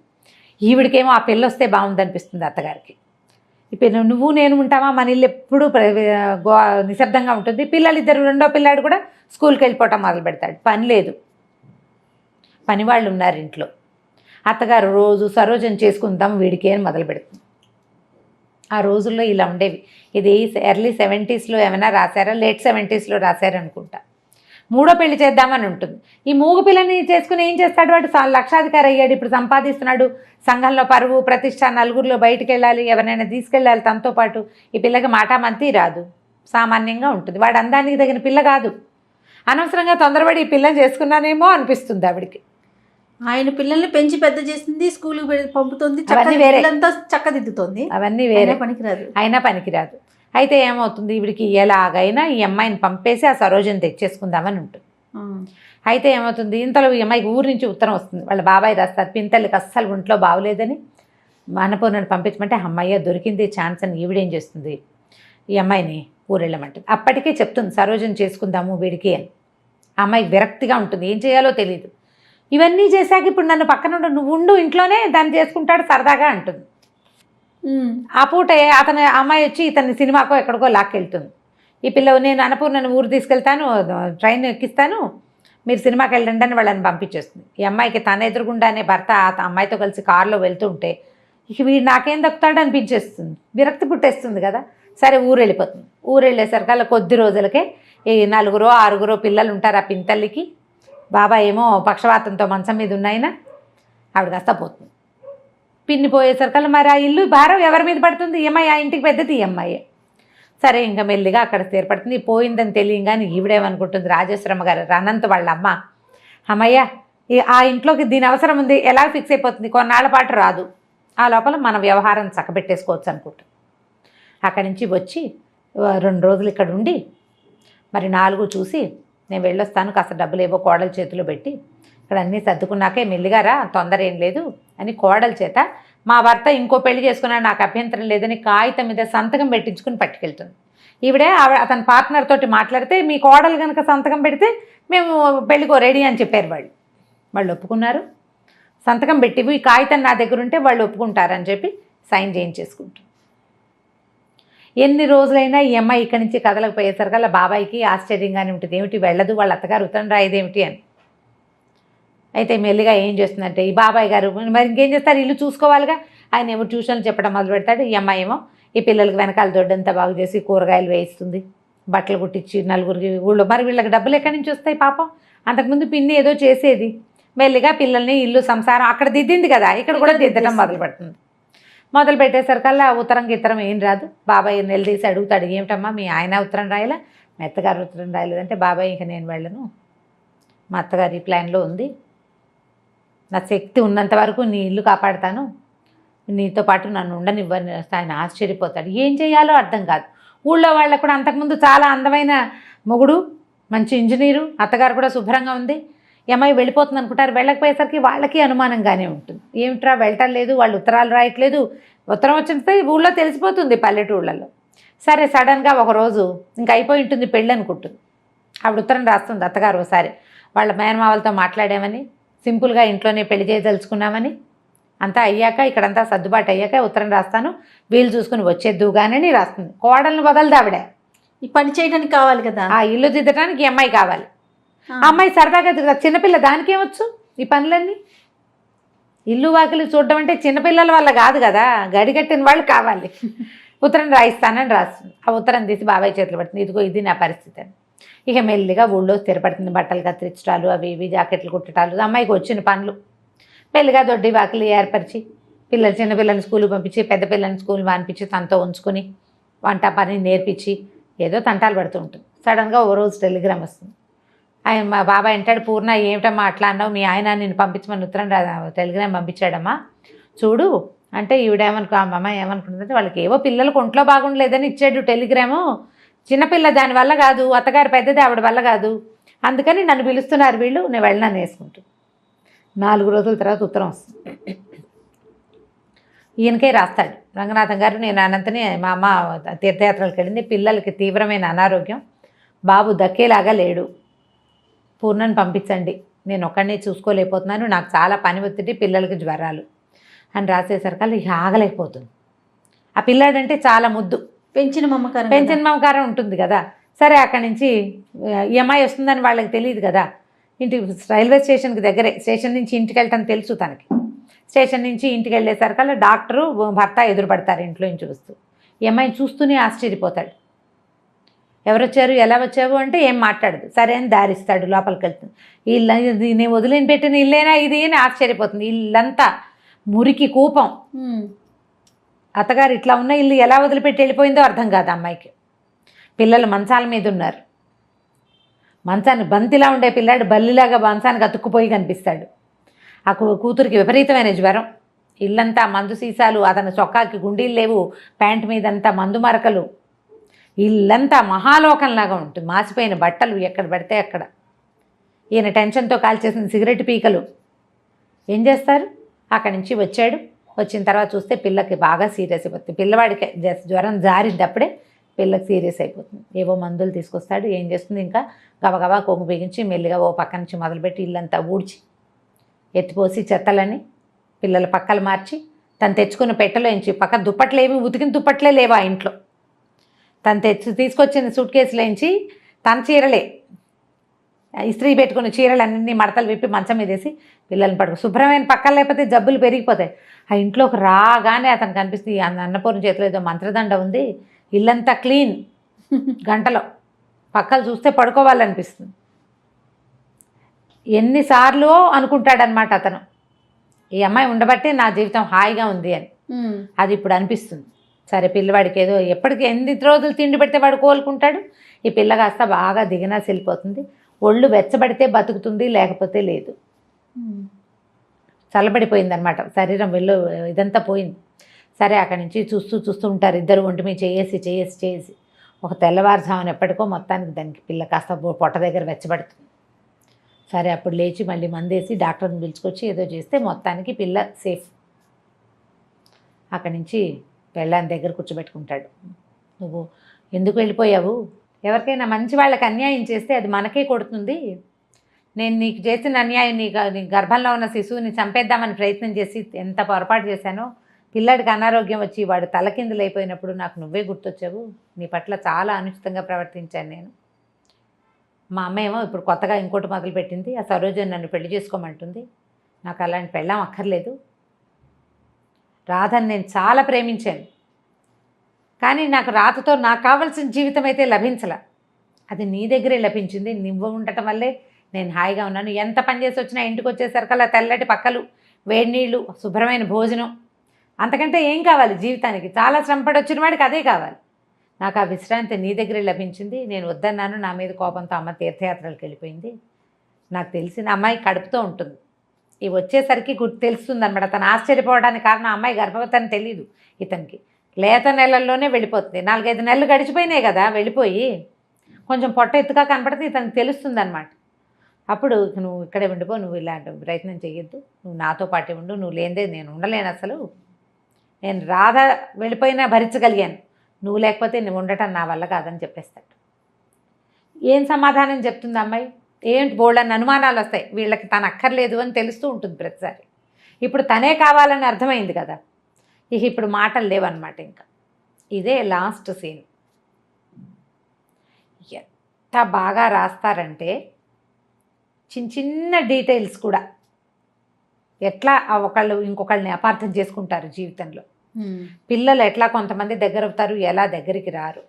ఈవిడికేమో ఆ పిల్ల వస్తే బాగుందనిపిస్తుంది అత్తగారికి. పిల్ల నువ్వు నేను ఉంటామా? మన ఇల్లు ఎప్పుడు గో నిశ్శబ్దంగా ఉంటుంది. పిల్లలు ఇద్దరు రెండో పిల్లాడు కూడా స్కూల్కి వెళ్ళిపోవటం మొదలు పెడతాడు పని లేదు. పని వాళ్ళు ఉన్నారు ఇంట్లో. అత్తగారు రోజు సరోజన చేసుకుందాం వీడికి అని మొదలు పెడుతుంది. ఆ రోజుల్లో ఇలా ఉండేవి. ఇది ఎర్లీ సెవెంటీస్లో ఏమైనా రాశారా? లేట్ సెవెంటీస్లో రాశారనుకుంటా మూడో పెళ్ళి చేద్దామని ఉంటుంది. ఈ మూగు పిల్లని చేసుకుని ఏం చేస్తాడు వాడు? లక్షాధికారి అయ్యాడు. ఇప్పుడు సంపాదిస్తున్నాడు. సంఘంలో పరువు ప్రతిష్ట నలుగురిలో బయటికి వెళ్ళాలి. ఎవరినైనా తీసుకెళ్ళాలి. తనతో పాటు ఈ పిల్లకి మాటామంతి రాదు. సామాన్యంగా ఉంటుంది. వాడు అందానికి తగిన పిల్ల కాదు. అనవసరంగా తొందరపడి ఈ పిల్లని చేసుకున్నానేమో అనిపిస్తుంది ఆవిడికి. ఆయన పిల్లల్ని పెంచి పెద్ద చేసింది స్కూల్కి పంపుతుంది. చక్కదంతా చక్కదిద్దుతోంది. అవన్నీ వేరే. పనికిరాదు. అయినా పనికిరాదు. అయితే ఏమవుతుంది? ఈవిడికి ఎలాగైనా ఈ అమ్మాయిని పంపేసి ఆ సరోజని తెచ్చేసుకుందామని ఉంటుంది. అయితే ఏమవుతుంది? ఇంతలో ఈ అమ్మాయికి ఊరి నుంచి ఉత్తరం వస్తుంది. వాళ్ళ బాబాయ్ రాస్తారు. పింతల్లికి అస్సలు ఒంట్లో బాగోలేదని అన్నపూర్ణని పంపించమంటే అమ్మాయి దొరికింది ఛాన్స్ అని ఈవిడేం చేస్తుంది? ఈ అమ్మాయిని ఊరెళ్ళమంటుంది. అప్పటికే చెప్తుంది సరోజని చేసుకుందాము వీడికి అని. ఆ అమ్మాయికి విరక్తిగా ఉంటుంది. ఏం చేయాలో తెలియదు ఇవన్నీ చేశాక ఇప్పుడు నన్ను పక్కన ఉండు నువ్వు ఉండు ఇంట్లోనే దాన్ని చేసుకుంటాడు సరదాగా అంటుంది. ఆ పూట అతను అమ్మాయి వచ్చి ఇతన్ని సినిమాకో ఎక్కడికో లాక్కెళ్తుంది. ఈ పిల్ల నేను అన్నపూర్ణని ఊరు తీసుకెళ్తాను ట్రైన్ ఎక్కిస్తాను మీరు సినిమాకి వెళ్ళండి అని వాళ్ళని పంపించేస్తుంది. ఈ అమ్మాయికి తన ఎదురుగుండానే భర్త అమ్మాయితో కలిసి కారులో వెళ్తూ ఉంటే ఇక వీడు నాకేం దక్కుతాడు అనిపించేస్తుంది. విరక్తి పుట్టేస్తుంది కదా. సరే ఊరు వెళ్ళిపోతుంది. ఊరు వెళ్ళేసరికల్లా కొద్ది రోజులకే ఈ నలుగురో ఆరుగురో పిల్లలు ఉంటారు ఆ పింతల్లికి బాబా ఏమో పక్షవాతంతో మంచం మీద ఉన్నాయినా ఆవిడ కాస్త పోతుంది. పిన్ని పోయేసరికల్లా మరి ఆ ఇల్లు భారం ఎవరి మీద పడుతుంది? ఈఎంఐ ఆ ఇంటికి పెద్దది ఈఎంఐ సరే ఇంకా మెల్లిగా అక్కడ స్థిరపడుతుంది. పోయిందని తెలియగానే ఈవిడేమనుకుంటుంది? రాజేశ్వరమ్మ గారు రనంత వాళ్ళ అమ్మ. అమ్మయ్య ఆ ఇంట్లోకి దీని అవసరం ఉంది. ఎలా ఫిక్స్ అయిపోతుంది? కొన్నాళ్ళ పాటు రాదు. ఆ లోపల మన వ్యవహారం చక్కబెట్టేసుకోవచ్చు అనుకుంటాం అక్కడి నుంచి వచ్చి రెండు రోజులు ఇక్కడ ఉండి మరి నాలుగు చూసి నేను వెళ్ళొస్తాను కాస్త డబ్బులు ఏవో కోడల చేతిలో పెట్టి ఇక్కడ అన్నీ సర్దుకున్నాకే మెల్లిగారా తొందర ఏం లేదు అని కోడల చేత మా భర్త ఇంకో పెళ్ళి చేసుకున్నాడు నాకు అభ్యంతరం లేదని కాగితం మీద సంతకం పెట్టించుకుని పట్టుకెళ్తుంది. ఈవిడే అతని పార్ట్నర్ తోటి మాట్లాడితే మీ కోడలు కనుక సంతకం పెడితే మేము పెళ్ళికో రెడీ అని చెప్పారు వాళ్ళు. వాళ్ళు ఒప్పుకున్నారు. సంతకం పెట్టి ఈ కాగితం నా దగ్గర ఉంటే వాళ్ళు ఒప్పుకుంటారని చెప్పి సైన్ చేయించేసుకుంటారు. ఎన్ని రోజులైనా ఈ అమ్మాయి ఇక్కడి నుంచి కదలకపోయేసరికల్లా బాబాయ్కి ఆశ్చర్యంగానే ఉంటుంది. ఏమిటి వెళ్ళదు? వాళ్ళ అత్తగారు ఉత్తరం రాయదేమిటి అని. అయితే మెల్లిగా ఏం చేస్తుందంటే ఈ బాబాయ్ గారు మరి ఇంకేం చేస్తారు? ఇల్లు చూసుకోవాలిగా? ఆయన ఏమో ట్యూషన్లు చెప్పడం మొదలు పెడతాడు. ఈ అమ్మాయి ఏమో ఈ పిల్లలకి వెనకాల దొడ్డంతా బాగు చేసి కూరగాయలు వేయిస్తుంది. బట్టలు కుట్టించి నలుగురికి ఊళ్ళో మరి వీళ్ళకి డబ్బులు ఎక్కడి నుంచి వస్తాయి పాపం? అంతకుముందు పిన్ని ఏదో చేసేది. మెల్లిగా పిల్లల్ని ఇల్లు సంసారం అక్కడ దిద్దింది కదా. ఇక్కడ కూడా దిద్దడం మొదలు పెడుతుంది మొదలు పెట్టేసరికల్లా ఉత్తరం గిత్తరం ఏం రాదు. బాబాయ్ నిలదీసి అడుగుతాడు ఏమిటమ్మా మీ ఆయన ఉత్తరం రాయలా? మెత్తగారు అత్తగారు ఉత్తరం రాయలేదంటే బాబాయ్ ఇంక నేను వెళ్ళను. మా అత్తగారి ప్లాన్లో ఉంది. నా శక్తి ఉన్నంత వరకు నీ ఇల్లు కాపాడుతాను. నీతో పాటు నన్ను ఉండనివ్వని ఆయన ఆశ్చర్యపోతాడు. ఏం చేయాలో అర్థం కాదు. ఊళ్ళో వాళ్ళకు కూడా అంతకుముందు చాలా అందమైన మొగుడు మంచి ఇంజనీరు అత్తగారు కూడా శుభ్రంగా ఉంది. అమ్మాయి వెళ్ళిపోతుంది అనుకుంటారు? వెళ్ళకపోయేసరికి వాళ్ళకి అనుమానంగానే ఉంటుంది. ఏమిట్రా వెళ్ళటం లేదు వాళ్ళు ఉత్తరాలు రాయట్లేదు. ఉత్తరం వచ్చితే ఊళ్ళో తెలిసిపోతుంది పల్లెటూళ్ళలో. సరే సడన్గా ఒకరోజు ఇంకా అయిపోయి ఉంటుంది పెళ్ళి అనుకుంటుంది. ఆవిడ ఉత్తరం రాస్తుంది అత్తగారు ఒకసారి. వాళ్ళ మేనమావలతో మాట్లాడామని సింపుల్గా ఇంట్లోనే పెళ్ళి చేయదలుచుకున్నామని. అంతా అయ్యాక ఇక్కడంతా సర్దుబాటు అయ్యాక ఉత్తరం రాస్తాను. వీలు చూసుకుని వచ్చేద్దుగానే రాస్తుంది. కోడల్ని వదలదు ఆవిడ. ఈ పని చేయడానికి కావాలి కదా? ఆ ఇల్లు దిద్దడానికి ఈ అమ్మాయి కావాలి. అమ్మాయి సరదాగా దిగుతా చిన్నపిల్ల దానికేమొచ్చు? ఈ పనులన్నీ? ఇల్లు వాకిలి చూడడం అంటే చిన్నపిల్లల వల్ల కాదు కదా. గడిగట్టిన వాళ్ళు కావాలి. ఉత్తరం రాయిస్తానని రాస్తుంది. ఆ ఉత్తరం తీసి బాబాయ్ చేతులు పడుతుంది ఇదిగో ఇది నా పరిస్థితి అని. ఇక మెల్లిగా ఊళ్ళో స్థిరపడుతుంది. బట్టలు కత్తిరించడాలు అవి ఇవి జాకెట్లు కుట్టడాలు. అమ్మాయికి వచ్చిన పనులు. మెల్లిగా దొడ్డి వాకిలి ఏర్పరిచి పిల్లలు చిన్నపిల్లల్ని స్కూల్కి పంపించి పెద్ద పిల్లల్ని స్కూల్ పంపించి తనతో ఉంచుకొని వంట పని నేర్పించి ఏదో తంటాలు పడుతూ ఉంటుంది. సడన్గా ఓ రోజు టెలిగ్రామ్ వస్తుంది. ఆయన మా బాబాయ్ అంటాడు పూర్ణ ఏమిటమ్మా అట్లా అన్నావు? మీ ఆయన నేను పంపించమని ఉత్తరం రాదా? టెలిగ్రామ్ పంపించాడమ్మా. చూడు అంటే ఈవిడేమనుకో ఆ అమ్మ ఏమనుకుంటుందంటే వాళ్ళకి ఏవో పిల్లలకు ఒంట్లో బాగుండలేదని ఇచ్చాడు టెలిగ్రాము. చిన్నపిల్ల దాని వల్ల కాదు అత్తగారు పెద్దది ఆవిడ వల్ల కాదు. అందుకని నన్ను పిలుస్తున్నారు వీళ్ళు నేను వెళ్ళనని వేసుకుంటూ. నాలుగు రోజుల తర్వాత ఉత్తరం వస్తుంది. ఈయనకే రాస్తాడు. రంగనాథం గారు నేను అనంతని మా అమ్మ తీర్థయాత్రలకు వెళ్ళింది. పిల్లలకి తీవ్రమైన అనారోగ్యం. బాబు దక్కేలాగా లేడు. పూర్ణని పంపించండి. నేను ఒక్కడినే చూసుకోలేకపోతున్నాను. నాకు చాలా పని ఒత్తిడి పిల్లలకి జ్వరాలు. అని రాసేసరికి ఇక ఆగలేకపోతుంది. ఆ పిల్లాడంటే చాలా ముద్దు. పెంచిన మమ్మకారం కదా. పెన్షన్ మమకారం ఉంటుంది కదా. సరే అక్కడి నుంచి ఈఎంఐ వస్తుందని వాళ్ళకి తెలియదు కదా. ఇంటి రైల్వే స్టేషన్కి దగ్గరే. స్టేషన్ నుంచి ఇంటికి వెళ్ళటం తెలుసు తనకి. స్టేషన్ నుంచి ఇంటికి వెళ్ళేసరికల్లా డాక్టరు భర్త ఎదురుపడతారు ఇంట్లో నుంచి చూస్తూ ఈఎంఐని చూస్తూనే ఆశ్చర్యపోతాడు. ఎవరు వచ్చారు ఎలా వచ్చావు అంటే ఏం మాట్లాడదు. సరే అని దారిస్తాడు లోపలికి వెళ్తుంది ఇల్లు ఇది నేను వదిలేని పెట్టిన ఇల్లేనా ఇది అని ఆశ్చర్యపోతుంది. ఇల్లంతా మురికి కూపం. అత్తగారు ఇట్లా ఉన్న ఇల్లు ఎలా వదిలిపెట్టి వెళ్ళిపోయిందో అర్థం కాదు అమ్మాయికి. పిల్లలు మంచాల మీద ఉన్నారు. మంచాన్ని బంతిలా ఉండే పిల్లాడు బల్లిలాగా మంచానికి అతుక్కుపోయి కనిపిస్తాడు. ఆ కూతురికి విపరీతమైన జ్వరం. ఇల్లంతా మందు సీసాలు అతని చొక్కాకి గుండీలు లేవు ప్యాంట్ మీదంతా మందు మరకలు. ఇల్లంతా మహాలోకంలాగా ఉంటుంది. మాసిపోయిన బట్టలు ఎక్కడ పడితే అక్కడ. ఈయన టెన్షన్తో కాల్చేసిన సిగరెట్ పీకలు. ఏం చేస్తారు? అక్కడి నుంచి వచ్చాడు. వచ్చిన తర్వాత చూస్తే పిల్లకి బాగా సీరియస్ అయిపోతుంది. పిల్లవాడికి జస్ట్ జ్వరం జారిద్దప్పుడే పిల్లకి సీరియస్ అయిపోతుంది. ఏవో మందులు తీసుకొస్తాడు. ఏం చేస్తుంది? ఇంకా గబగబా కొంగు బిగించి మెల్లిగా ఓ పక్క నుంచి మొదలుపెట్టి ఇల్లంతా ఊడ్చి ఎత్తిపోసి చెత్తలని పిల్లల పక్కలు మార్చి తను తెచ్చుకున్న పెట్టెలో ఎంచి పక్క దుప్పట్లేమి ఉతికిన దుప్పట్లే లేవు ఆ ఇంట్లో. తను తెచ్చి తీసుకొచ్చిన సూట్ కేసులోంచి తన చీరలే. ఇస్త్రీ పెట్టుకున్న చీరలన్నీ మడతలు విప్పి మంచం మీద వేసి పిల్లల్ని పడుకో శుభ్రమైన పక్కన లేకపోతే జబ్బులు పెరిగిపోతాయి. ఆ ఇంట్లోకి రాగానే అతను కనిపిస్తుంది అన్న అన్నపూర్ణ చేతిలో ఏదో మంత్రదండ ఉంది ఇల్లంతా క్లీన్. గంటలో. పక్కలు చూస్తే పడుకోవాలనిపిస్తుంది. ఎన్నిసార్లు అనుకుంటాడనమాట అతను. ఈ అమ్మాయి ఉండబట్టే నా జీవితం హాయిగా ఉంది అని. అది ఇప్పుడు అనిపిస్తుంది. సరే పిల్లవాడికి ఏదో ఎప్పటికి ఎన్ని రోజులు తిండి పెడితే వాడు కోలుకుంటాడు? ఈ పిల్ల కాస్త బాగా దిగినా వెళ్ళిపోతుంది ఒళ్ళు వెచ్చబడితే బతుకుతుంది లేకపోతే లేదు. చల్లబడిపోయింది అనమాట శరీరం వెళ్ళు ఇదంతా పోయింది. సరే అక్కడి నుంచి చూస్తూ చూస్తూ ఉంటారు ఇద్దరు ఒంటి మీద చేసి చేసి చేసి. ఒక తెల్లవారుజామున ఎప్పటికో మొత్తానికి దానికి పిల్ల కాస్త పొట్ట దగ్గర వెచ్చబడుతుంది. సరే అప్పుడు లేచి మళ్ళీ మందేసి డాక్టర్ని పిలుచుకొచ్చి ఏదో చేస్తే మొత్తానికి పిల్ల సేఫ్. అక్కడి నుంచి పెళ్ళాని దగ్గర కూర్చోబెట్టుకుంటాడు. నువ్వు ఎందుకు వెళ్ళిపోయావు? ఎవరికైనా మంచి వాళ్ళకి అన్యాయం చేస్తే అది మనకే కొడుతుంది. నేను నీకు చేసిన అన్యాయం నీ గర్భంలో ఉన్న శిశువుని చంపేద్దామని ప్రయత్నం చేసి ఎంత పొరపాటు చేశానో పిల్లాడికి అనారోగ్యం వచ్చి వాడు తలకిందులైపోయినప్పుడు నాకు నువ్వే గుర్తొచ్చావు. నీ పట్ల చాలా అనుచితంగా ప్రవర్తించాను నేను. మా అమ్మ ఏమో ఇప్పుడు కొత్తగా ఇంకోటి మొదలుపెట్టింది. ఆ సరోజని నన్ను పెళ్ళి చేసుకోమంటుంది. నాకు అలాంటి పెళ్ళాం అక్కర్లేదు. రాధని నేను చాలా ప్రేమించాను. కానీ నాకు రాతతో నాకు కావాల్సిన జీవితం అయితే లభించల. అది నీ దగ్గరే లభించింది. నువ్వు ఉండటం వల్లే నేను హాయిగా ఉన్నాను. ఎంత పని చేసి వచ్చినా ఇంటికి వచ్చేసరికల్లా తెల్లటి పక్కలు వేడి నీళ్ళు శుభ్రమైన భోజనం. అంతకంటే ఏం కావాలి జీవితానికి? చాలా శ్రమపడి వచ్చిన వాడికి అదే కావాలి. నాకు ఆ విశ్రాంతి నీ దగ్గరే లభించింది. నేను వద్దన్నాను. నా మీద కోపంతో అమ్మ తీర్థయాత్రలకు వెళ్ళిపోయింది. నాకు తెలిసిన అమ్మాయి కడుపుతో ఉంటుంది. ఇవి వచ్చేసరికి గుర్తు తెలుస్తుంది అనమాట తను ఆశ్చర్యపోవడానికి కారణం అమ్మాయి గర్భవతి అని తెలియదు ఇతనికి. లేత నెలల్లోనే వెళ్ళిపోతుంది. నాలుగైదు నెలలు గడిచిపోయినాయి కదా వెళ్ళిపోయి కొంచెం పొట్ట ఎత్తుగా కనపడితే ఇతనికి తెలుస్తుంది అనమాట అప్పుడు నువ్వు ఇక్కడే ఉండిపో నువ్వు ఇలాంటి ప్రయత్నం చేయొద్దు నువ్వు నాతో పాటే ఉండు నువ్వు లేనిదే నేను ఉండలేను అసలు. నేను రాధ వెళ్ళిపోయినా భరించగలిగాను. నువ్వు లేకపోతే నువ్వు ఉండటం నా వల్ల కాదని చెప్పేస్తాడు. ఏం సమాధానం చెప్తుంది అమ్మాయి? ఏంటి బోల్డని అనుమానాలు వస్తాయి? వీళ్ళకి తను అక్కర్లేదు అని తెలుస్తూ ఉంటుంది ప్రతిసారి. ఇప్పుడు తనే కావాలని అర్థమైంది కదా. ఇక ఇప్పుడు మాటలు లేవన్నమాట ఇంకా. ఇదే లాస్ట్ సీన్. ఎంత బాగా రాస్తారంటే చిన్న చిన్న డీటెయిల్స్ కూడా. ఎట్లా ఒకళ్ళు ఇంకొకళ్ళని అపార్థం చేసుకుంటారు జీవితంలో. పిల్లలు ఎట్లా కొంతమంది దగ్గర అవుతారు ఎలా దగ్గరికి రారు.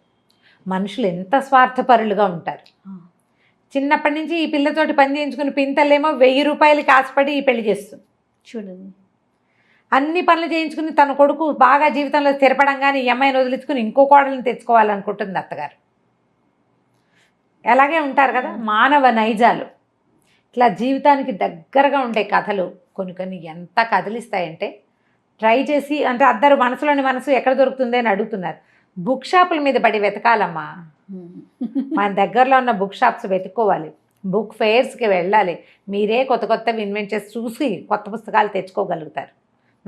మనుషులు ఎంత స్వార్థపరులుగా ఉంటారు. చిన్నప్పటి నుంచి ఈ పిల్లతోటి పని చేయించుకుని పింతలేమో వెయ్యి రూపాయలకి ఆశపడి ఈ పెళ్ళి చేస్తుంది. చూడండి. అన్ని పనులు చేయించుకుని తన కొడుకు బాగా జీవితంలో స్థిరపడంగానే ఈ అమ్మాయిని వదిలించుకుని ఇంకో కోడల్ని తెచ్చుకోవాలనుకుంటుంది అత్తగారు. అలాగే ఉంటారు కదా మానవ నైజాలు. ఇట్లా జీవితానికి దగ్గరగా ఉండే కథలు కొన్ని కొన్ని ఎంత కదిలిస్తాయంటే ట్రై చేసి అంటే అందరు మనసులోని మనసు ఎక్కడ దొరుకుతుంది అని అడుగుతున్నారు. బుక్ షాపుల మీద పడి వెతకాలమ్మా. మన దగ్గరలో ఉన్న బుక్ షాప్స్ వెతుక్కోవాలి. బుక్ ఫెయిర్స్కి వెళ్ళాలి. మీరే కొత్త కొత్తవి ఇన్వెంట్ చేసి చూసి కొత్త పుస్తకాలు తెచ్చుకోగలుగుతారు.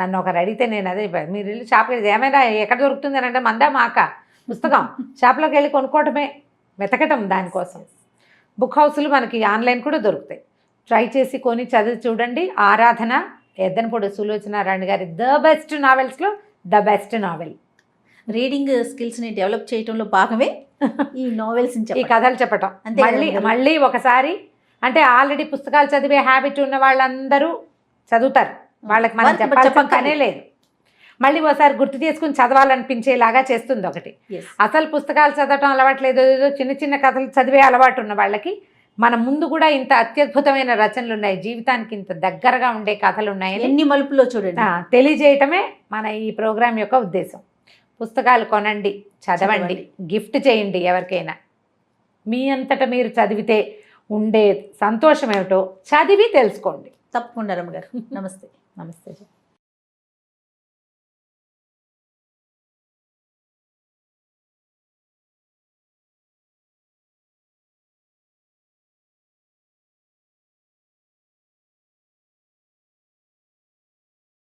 నన్ను ఒకరు అడిగితే నేను అదే. మీరు వెళ్ళి షాప్కి ఏమైనా ఎక్కడ దొరుకుతుంది అని అంటే మందా మాక? పుస్తకం. షాప్లోకి వెళ్ళి కొనుక్కోవటమే. వెతకటం దానికోసం. బుక్ హౌస్లు మనకి ఆన్లైన్ కూడా దొరుకుతాయి. ట్రై చేసి కొని చదివి చూడండి. ఆరాధన ఎద్దనపూడి సులోచనారాయణ గారి ద బెస్ట్ నావెల్స్లో ద బెస్ట్ నావెల్. రీడింగ్ స్కిల్స్ని డెవలప్ చేయడంలో భాగమే ఈ నావెల్స్ ఈ కథలు చెప్పటం. అంతే మళ్ళీ. మళ్ళీ ఒకసారి అంటే ఆల్రెడీ పుస్తకాలు చదివే హ్యాబిట్ ఉన్న వాళ్ళందరూ చదువుతారు. వాళ్ళకి మనం వాళ్ళకి చెప్పాల్సిన చెప్పక్కర్లేదు. పనే లేదు. మళ్ళీ ఒకసారి గుర్తు చేసుకుని చదవాలనిపించేలాగా చేస్తుంది ఒకటి. అసలు పుస్తకాలు చదవటం అలవాట్లేదు ఏదో చిన్న చిన్న కథలు చదివే అలవాటు ఉన్న వాళ్ళకి మన ముందు కూడా ఇంత అత్యద్భుతమైన రచనలు ఉన్నాయి. జీవితానికి ఇంత దగ్గరగా ఉండే కథలు ఉన్నాయని ఎన్ని మలుపులో చూడండి. తెలియజేయటమే మన ఈ ప్రోగ్రాం యొక్క ఉద్దేశం. పుస్తకాలు కొనండి చదవండి. గిఫ్ట్ చేయండి ఎవరికైనా. మీ అంతట మీరు చదివితే ఉండే సంతోషం ఏమిటో చదివి తెలుసుకోండి. తప్పకుండా రమ్మ గారు. నమస్తే. నమస్తే